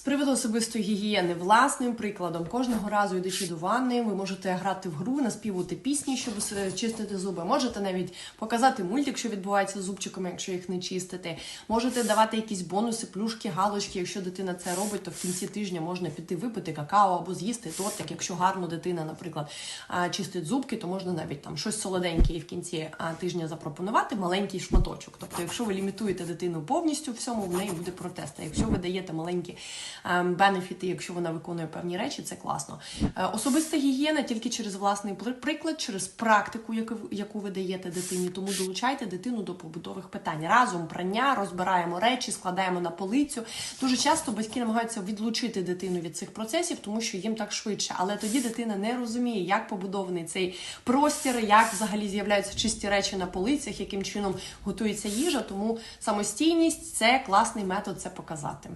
З приводу особистої гігієни, власним прикладом, кожного разу йдучи до ванни, ви можете грати в гру, наспівувати пісні, щоб чистити зуби. Можете навіть показати мультик, що відбувається з зубчиками, якщо їх не чистити. Можете давати якісь бонуси, плюшки, галочки. Якщо дитина це робить, то в кінці тижня можна піти випити какао або з'їсти тортик. Якщо гарно дитина, наприклад, чистить зубки, то можна навіть там щось солоденьке і в кінці тижня запропонувати маленький шматочок. Тобто, якщо ви лімітуєте дитину повністю всьому, в неї буде протест. А якщо ви даєте маленькі бенефіти, якщо вона виконує певні речі, це класно. Е, Особиста гігієна тільки через власний при- приклад, через практику, яку ви даєте дитині. Тому долучайте дитину до побутових питань. Разом прання, розбираємо речі, складаємо на полицю. Дуже часто батьки намагаються відлучити дитину від цих процесів, тому що їм так швидше. Але тоді дитина не розуміє, як побудований цей простір, як взагалі з'являються чисті речі на полицях, яким чином готується їжа. Тому самостійність це класний метод це показати.